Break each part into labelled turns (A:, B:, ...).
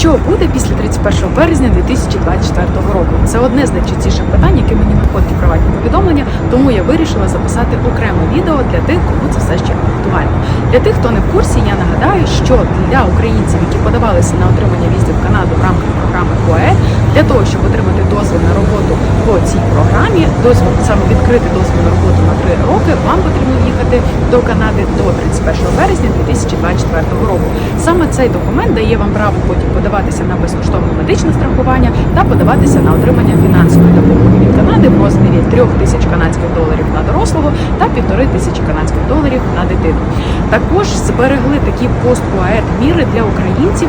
A: Що буде після 31 березня 2024 року? Це одне з найчастіших питань, яке мені надходять у приватні повідомлення, тому я вирішила записати окреме відео для тих, кому це все ще актуально. Для тих, хто не в курсі, я нагадаю, що для українців, які подавалися на отримання візів в Канаду в рамках програми КОЕ, для того, щоб отримати дозвіл на роботу по цій програмі, дозвіл саме відкрити дозвіл на роботу роки, вам потрібно їхати до Канади до 31 березня 2024 року. Саме цей документ дає вам право потім подаватися на безкоштовне медичне страхування та подаватися на отримання фінансової допомоги від Канади в розмірі 3 тисяч канадських доларів на дорослого та півтори тисячі канадських доларів на дитину. Також зберегли такі пост-УАЕД міри для українців.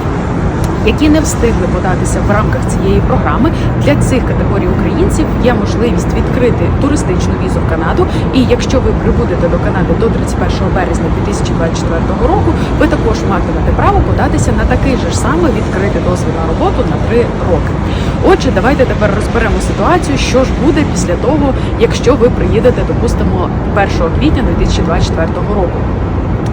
A: Які не встигли податися в рамках цієї програми для цих категорій українців є можливість відкрити туристичну візу в Канаду. І якщо ви прибудете до Канади до 31 березня 2024 року, ви також матимете право податися на такий же ж саме відкритий дозвіл на роботу на 3 роки. Отже, давайте тепер розберемо ситуацію, що ж буде після того, якщо ви приїдете, допустимо, 1 квітня 2024 року.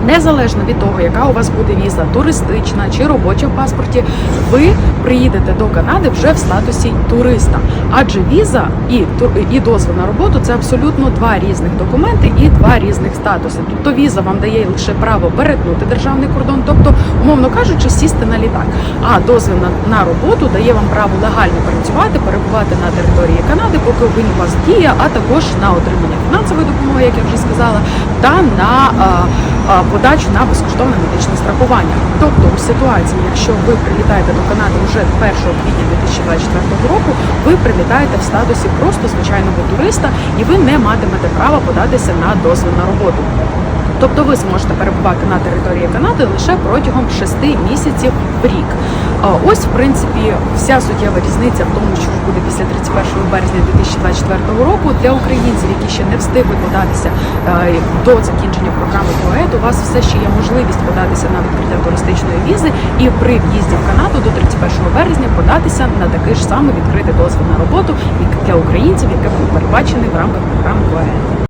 A: Незалежно від того, яка у вас буде віза, туристична чи робоча в паспорті, ви приїдете до Канади вже в статусі туриста. Адже віза і і дозвіл на роботу це абсолютно два різних документи і два різних статуси. Тобто віза вам дає лише право перетнути державний кордон, тобто, умовно кажучи, сісти на літак. А дозвіл на, на роботу дає вам право легально працювати, перебувати на території Канади, поки він у вас діє, а також на отримання фінансової допомоги, як я вже сказала, та на подачу на безкоштовне медичне страхування. Тобто, у ситуації, якщо ви прилітаєте до Канади вже 1 квітня 2024 року, ви прилітаєте в статусі просто звичайного туриста, і ви не матимете права податися на дозвіл на роботу. Тобто ви зможете перебувати на території Канади лише протягом 6 місяців в рік. Ось, в принципі, вся суттєва різниця в тому, що буде після 31 березня 2024 року для українців, які ще не встигли податися е, до закінчення програми ПОЕТ, у вас все ще є можливість податися на відкриття туристичної візи і при в'їзді в Канаду до 31 березня податися на такий ж самий відкритий дозвіл на роботу для українців, який був передбачений в рамках програми ПОЕТ.